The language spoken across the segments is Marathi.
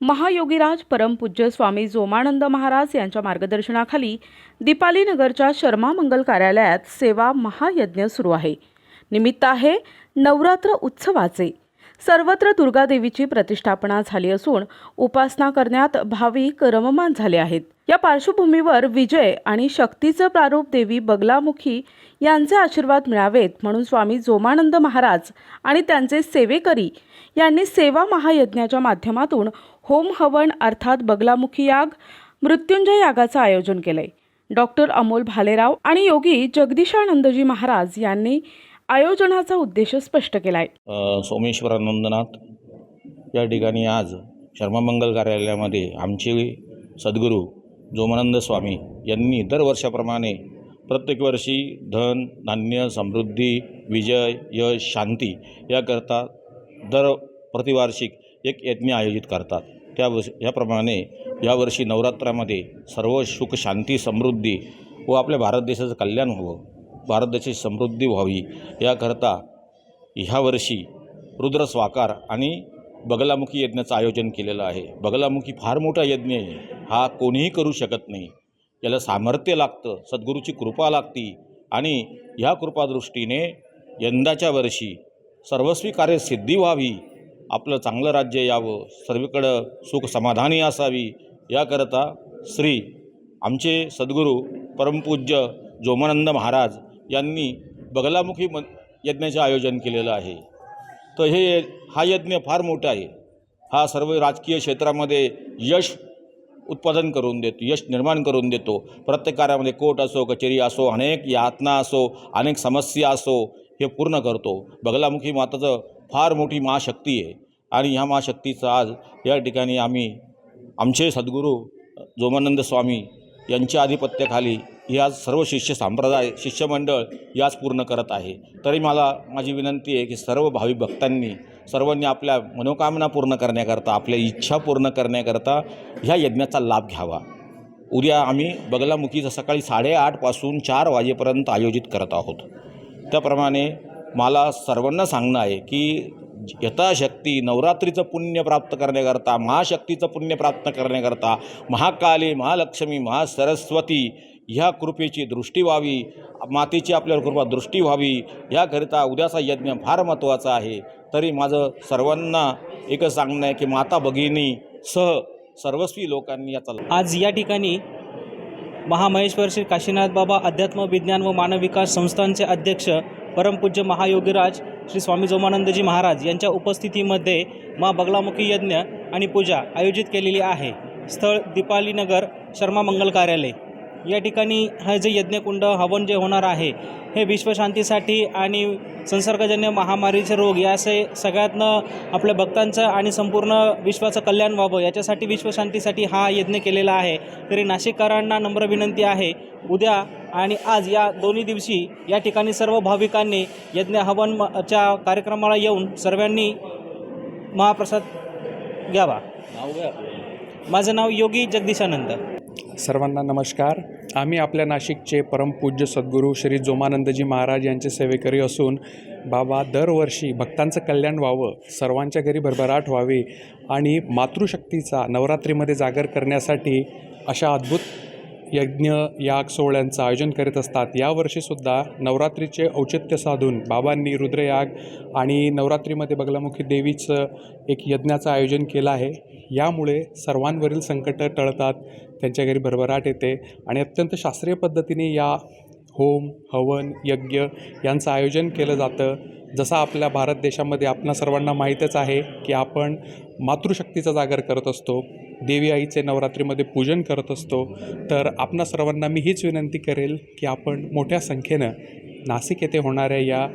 महायोगीराज परमपूज्य स्वामी जोमानंद महाराज यांच्या मार्गदर्शनाखाली दीपाली नगरच्या शर्मा मंगल कार्यालयात सेवा महायज्ञ सुरू आहे. निमित्त आहे नवरात्र उत्सवाचे. सर्वत्र दुर्गादेवीची प्रतिष्ठापना झाली असून उपासना करण्यात भाविक रममान झाले आहेत. या पार्श्वभूमीवर विजय आणि शक्तीचं प्रारूप देवी बगलामुखी यांचे आशीर्वाद मिळावेत म्हणून स्वामी जोमानंद महाराज आणि त्यांचे सेवेकरी यांनी सेवा महायज्ञाच्या माध्यमातून होम हवन अर्थात बगलामुखी याग मृत्युंजय यागाचं आयोजन केलंय. डॉक्टर अमोल भालेराव आणि योगी जगदीशानंदजी महाराज यांनी आयोजनाचा उद्देश स्पष्ट केलाय. आहे सोमेश्वरानंदनाथ या ठिकाणी आज शर्मामंगल कार्यालयामध्ये आमचे सद्गुरू जोमानंद स्वामी यांनी दरवर्षाप्रमाणे प्रत्येक वर्षी धन धान्य समृद्धी विजय यश शांती याकरता दर प्रतिवार्षिक एक यज्ञ आयोजित करतात. त्या वर्ष याप्रमाणे यावर्षी नवरात्रामध्ये सर्व सुख शांती समृद्धी व आपल्या भारत देशाचं कल्याण व्हावं भारत देशाची समृद्धी व्हावी याकरता ह्या वर्षी रुद्र स्वाकार आणि बगलामुखी यज्ञाचं आयोजन केलेलं आहे. बगलामुखी फार मोठा यज्ञ आहे. हा कोणीही करू शकत नाही. याला सामर्थ्य लागतं सद्गुरूची कृपा लागती आणि ह्या कृपादृष्टीने यंदाच्या वर्षी सर्वस्वी कार्य सिद्धी व्हावी आपलं चांगलं राज्य यावं सर्वीकडं सुख समाधानी असावी याकरता श्री आमचे सद्गुरू परमपूज्य जोमानंद महाराज यांनी बगलामुखी म यज्ञाचे आयोजन केलेलं आहे. तर हे हा यज्ञ फार मोठा आहे. हा सर्व राजकीय क्षेत्रामध्ये यश उत्पादन करून देतो यश निर्माण करून देतो. प्रत्येक कार्यामध्ये कोर्ट असो कचेरी असो अनेक यातना असो अनेक समस्या असो हे पूर्ण करतो. बगलामुखी माताचं फार मोठी महाशक्ती आहे. आणि ह्या महाशक्तीचं आज या ठिकाणी आम्ही आमचे सद्गुरू जोमानंद स्वामी यांच्या आधिपत्याखाली ही आज सर्व शिष्य संप्रदाय शिष्यमंडळ याच पूर्ण करत आहे. तरी मला माझी विनंती आहे की सर्व भाविक भक्तांनी सर्वांनी आपल्या मनोकामना पूर्ण करण्याकरता आपल्या इच्छा पूर्ण करण्याकरता ह्या यज्ञाचा लाभ घ्यावा. उद्या आम्ही बगलामुखीचं सकाळी साडेआठपासून चार वाजेपर्यंत आयोजित करत आहोत. त्याप्रमाणे मला सर्वांना सांगणं आहे की यथाशक्ती नवरात्रीचं पुण्य प्राप्त करण्याकरता महाशक्तीचं पुण्य प्राप्त करण्याकरता महाकाली महालक्ष्मी महासरस्वती ह्या कृपेची दृष्टी व्हावी मातेची आपल्यावर कृपा दृष्टी व्हावी ह्याकरिता उद्याचा यज्ञ फार महत्त्वाचा आहे. तरी माझं सर्वांना एकच सांगणं आहे की माता भगिनी सह सर्वस्वी लोकांनी याचा आज या ठिकाणी महामहेश्वर श्री काशीनाथ बाबा अध्यात्म विज्ञान व मानव विकास संस्थांचे अध्यक्ष परमपूज्य महायोगीराज श्री स्वामी जोमानंदजी महाराज यांच्या उपस्थितीमध्ये मा बगलामुखी यज्ञ आणि पूजा आयोजित केलेली आहे. स्थळ दीपाली नगर शर्मा मंगल कार्यालय. या ठिकाणी हे जे यज्ञकुंड हवन जे होणार आहे हे विश्वशांतीसाठी आणि संसर्गजन्य महामारीचे रोग याचे सगळ्यातनं आपल्या भक्तांचं आणि संपूर्ण विश्वाचं कल्याण व्हावं याच्यासाठी विश्वशांतीसाठी हा यज्ञ केलेला आहे. तरी नाशिककरांना नम्र विनंती आहे उद्या आणि आज या दोन्ही दिवशी या ठिकाणी सर्व भाविकांनी यज्ञ हवनच्या कार्यक्रमाला येऊन सर्वांनी महाप्रसाद घ्यावा. माझं नाव योगी जगदीशानंद. सर्वांना नमस्कार. आम्ही आपल्या नाशिकचे परमपूज्य सद्गुरू श्री जोमानंदजी महाराज यांचे सेवेकरी असून बाबा दरवर्षी भक्तांचं कल्याण व्हावं सर्वांच्या घरी भरभराट व्हावी आणि मातृशक्तीचा नवरात्रीमध्ये जागर करण्यासाठी अशा अद्भुत यज्ञ याग सोहळ्यांचं आयोजन करीत असतात. यावर्षीसुद्धा नवरात्रीचे औचित्य साधून बाबांनी रुद्रयाग आणि नवरात्रीमध्ये बगलामुखी देवीचं एक यज्ञाचं आयोजन केलं आहे. यामुळे सर्वांवरील संकटं टळतात त्यांच्या घरी भरभराट येते आणि अत्यंत शास्त्रीय पद्धतीने या होम हवन यज्ञ यांचं आयोजन केलं जातं. जसं आपल्या भारत देशामध्ये आपणा सर्वांना माहीतच आहे की आपण मातृशक्तीचा जागर करत असतो. देवी आईचे नवरात्रीमध्ये पूजन करत असतो तर आपणा सर्वांना मी हीच विनंती करेल की आपण मोठ्या संख्येनं नाशिक येथे होणाऱ्या या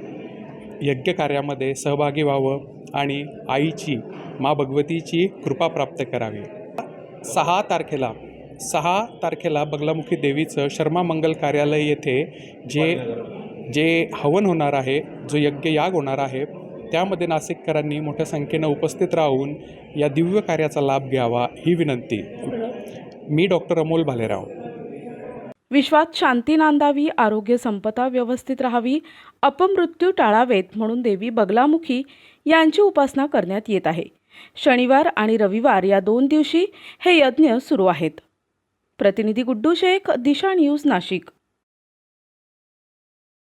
यज्ञ कार्यामध्ये सहभागी व्हावं आणि आईची मा भगवतीची कृपा प्राप्त करावी. सहा तारखेला सहा तारखेला बगलामुखी देवीचं शर्मा मंगल कार्यालय येथे जे जे हवन होणार आहे जो यज्ञ याग होणार आहे त्यामध्ये नाशिककरांनी मोठ्या संख्येनं उपस्थित राहून या दिव्य कार्याचा लाभ घ्यावा ही विनंती. मी डॉक्टर अमोल भालेराव. विश्वात शांती नांदावी आरोग्य संपदा व्यवस्थित राहावी अपमृत्यू टाळावेत म्हणून देवी बगलामुखी यांची उपासना करण्यात येत आहे. शनिवार आणि रविवार या दोन दिवशी हे यज्ञ सुरू आहेत. प्रतिनिधी गुड्डू शेख दिशा न्यूज नाशिक.